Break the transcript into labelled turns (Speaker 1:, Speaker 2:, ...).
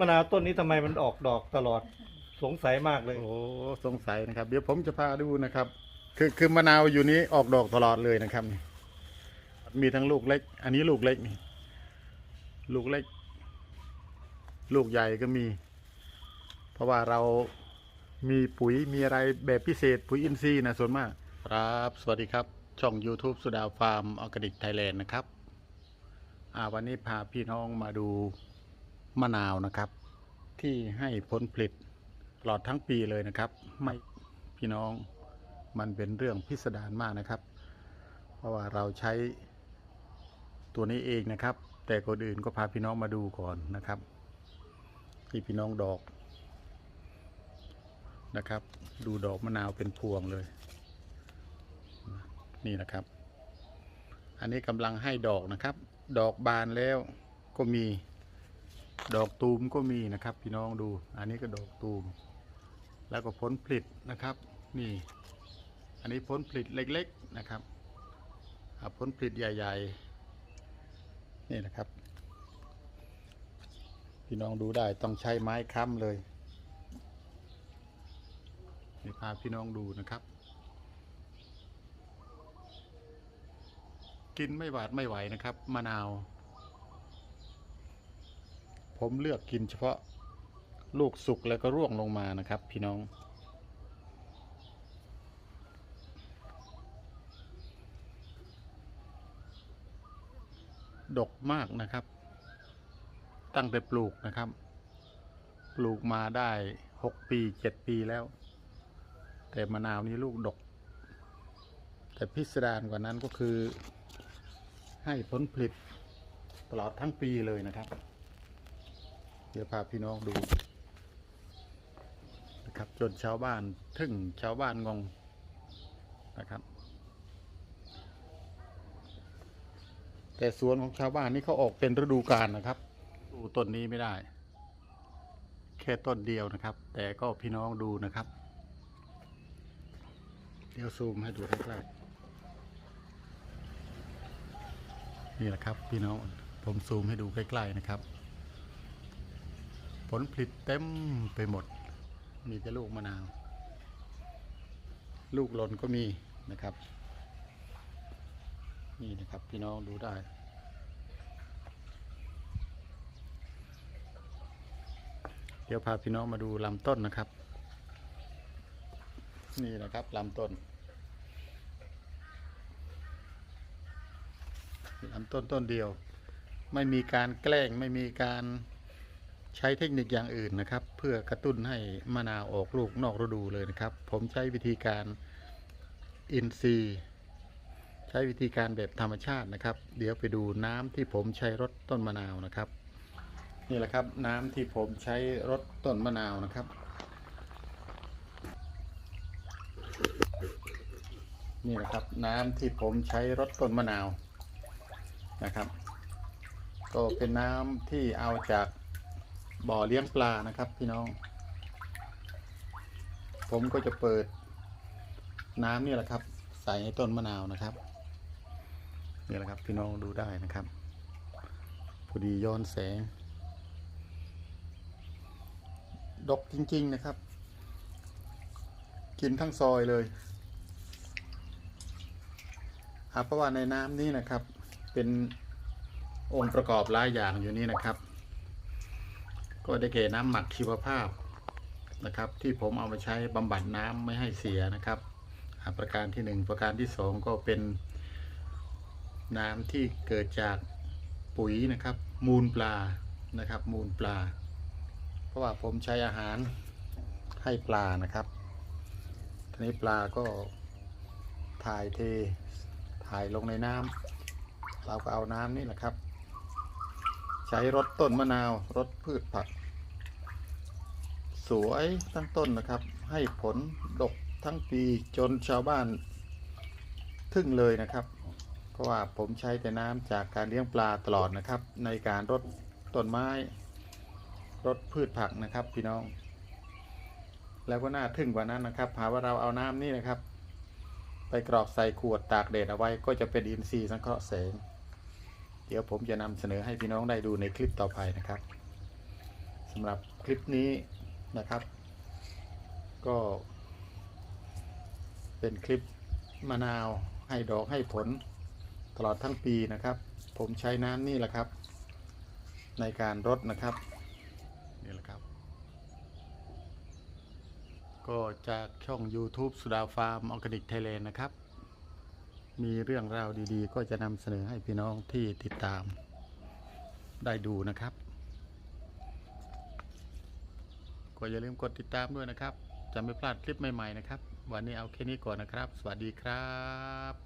Speaker 1: มะนาวต้นนี้ทำไมมันออกดอกตลอดสงสัยมากเลย
Speaker 2: โอ้สงสัยนะครับ เดี๋ยวผมจะพาดูนะครับ คือคือมะนาวอยู่นี้ออกดอกตลอดเลยนะครับนี่มีทั้งลูกเล็ก อันนี้ลูกเล็กนี่ ลูกเล็ก ลูกใหญ่ก็มี เพราะว่าเรามีปุ๋ยมีอะไรแบบพิเศษปุ๋ยอินทรีย์นะส่วนมาก ครับ สวัสดีครับ ช่อง YouTube สุดาฟาร์มออร์แกนิกไทยแลนด์นะครับ อ่าวันนี้พาพี่น้องมาดู มะนาวนะครับ ที่ให้ผลผลิตตลอดทั้งปีเลยนะครับ ไม่พี่น้องมันเป็นเรื่องพิสดารมากนะครับ เพราะว่าเราใช้ตัวนี้เองนะครับ แต่คนอื่นก็พาพี่น้องมาดูก่อนนะครับ ที่พี่น้องดอกนะครับ ดูดอกมะนาวเป็นพวงเลย นี่นะครับ อันนี้กำลังให้ดอกนะครับ ดอกบานแล้วก็มี ดอกตูมก็มีนะครับ พี่น้องดู อันนี้ก็ดอกตูม แล้วก็ผลผลิตนะครับ นี่ อันนี้ผลผลิตเล็กๆนะครับอ่าผลผลิตใหญ่ ๆ นี่นะครับ พี่น้องดูได้ต้องใช้ไม้ค้ำเลยนี่พาพี่น้องดูนะครับ กินไม่หวาดไม่ไหวนะครับมะนาว ผมเลือกกินเฉพาะลูกสุกแล้วก็ร่วงลงมานะครับ พี่น้อง ดกมากนะครับ ตั้งแต่ปลูกนะครับ ปลูกมาได้หกปีเจ็ดปีแล้ว แต่มะนาวนี้ลูกดก แต่พิสดารกว่านั้นก็คือให้ผลผลิตตลอดทั้งปีเลยนะครับ เดี๋ยวพาพี่น้องดูนะครับจนชาวบ้านทึ่งชาวบ้านงงนะครับ แต่สวนของชาวบ้านนี่เขาออกเป็นฤดูกาลนะครับดูต้นนี้ไม่ได้ แค่ต้นเดียวนะครับ แต่ก็พี่น้องดูนะครับ เดี๋ยวซูมให้ดูใกล้ๆนี่แหละครับ พี่น้องผมซูมให้ดูใกล้ๆนะครับ ผลผลิตเต็มไปหมด มีแต่ลูกมะนาว ลูกหล่นก็มีนะครับ นี่นะครับพี่น้องดูได้ เดี๋ยวพาพี่น้องมาดูลำต้นนะครับ นี่นะครับลำต้นลำต้นต้นเดียว ไม่มีการแกล้งไม่มีการ ใช้เทคนิคอย่างอื่นนะครับ เพื่อกระตุ้นให้มะนาวออกลูกนอกฤดูเลยนะครับ ผมใช้วิธีการอินทรีย์ใช้วิธีการแบบธรรมชาตินะครับ เดี๋ยวไปดูน้ำที่ผมใช้รดต้นมะนาวนะครับ นี่แหละครับน้ำที่ผมใช้รดต้นมะนาวนะครับ นี่แหละครับน้ำที่ผมใช้รดต้นมะนาวนะครับ ก็เป็นน้ำที่เอาจาก บ่อเลี้ยงปลานะครับพี่น้อง ผมก็จะเปิดน้ำนี่แหละครับ ใส่ในต้นมะนาวนะครับนี่แหละครับพี่น้องดูได้นะครับพอดีย้อนแสง ดกจริง ๆนะครับ กินทั้งซอยเลยครับเพราะว่าในน้ำนี้นะครับ เป็นองค์ประกอบหลายอย่างอยู่นี่นะครับ ก็ได้แก่น้ำหมักชีวภาพนะครับ ที่ผมเอามาใช้บำบัดน้ำไม่ให้เสียนะครับประการที่หนึ่งประการที่สองก็เป็นน้ำที่เกิดจากปุ๋ยนะครับ มูลปลานะครับ มูลปลา เพราะว่าผมใช้อาหารให้ปลานะครับทีนี้ปลาก็ถ่ายเทถ่ายลงในน้ำเราก็เอาน้ำนี่แหละครับ ใช้รดต้นมะนาวรดพืชผัก สวยทั้งต้นนะครับ ให้ผลดกทั้งปีจนชาวบ้านทึ่งเลยนะครับ เพราะว่าผมใช้แต่น้ำจากการเลี้ยงปลาตลอดนะครับ ในการรดต้นไม้รดพืชผักนะครับ พี่น้อง แล้วก็น่าทึ่งกว่านั้นนะครับ หาว่าเราเอาน้ำนี่นะครับ ไปกรอกใส่ขวดตากแดดเอาไว้ก็จะเป็นอินทรีย์สังเคราะห์แสง เดี๋ยวผมจะนำเสนอให้พี่น้องได้ดูในคลิปต่อไปนะครับสำหรับคลิปนี้นะครับ ก็เป็นคลิปมะนาวให้ดอกให้ผลตลอดทั้งปีนะครับ ผมใช้น้ำนี่แหละครับ ในการรดนะครับนี่แหละครับ ก็จากช่อง YouTube สุดาฟาร์มออร์แกนิกไทยแลนด์นะครับ มีเรื่องราวดีๆ ก็จะนำเสนอให้พี่น้องที่ติดตามได้ดูนะครับ ก็อย่าลืมกดติดตามด้วยนะครับ จะไม่พลาดคลิปใหม่ๆนะครับ วันนี้เอาแค่นี้ก่อนนะครับ สวัสดีครับ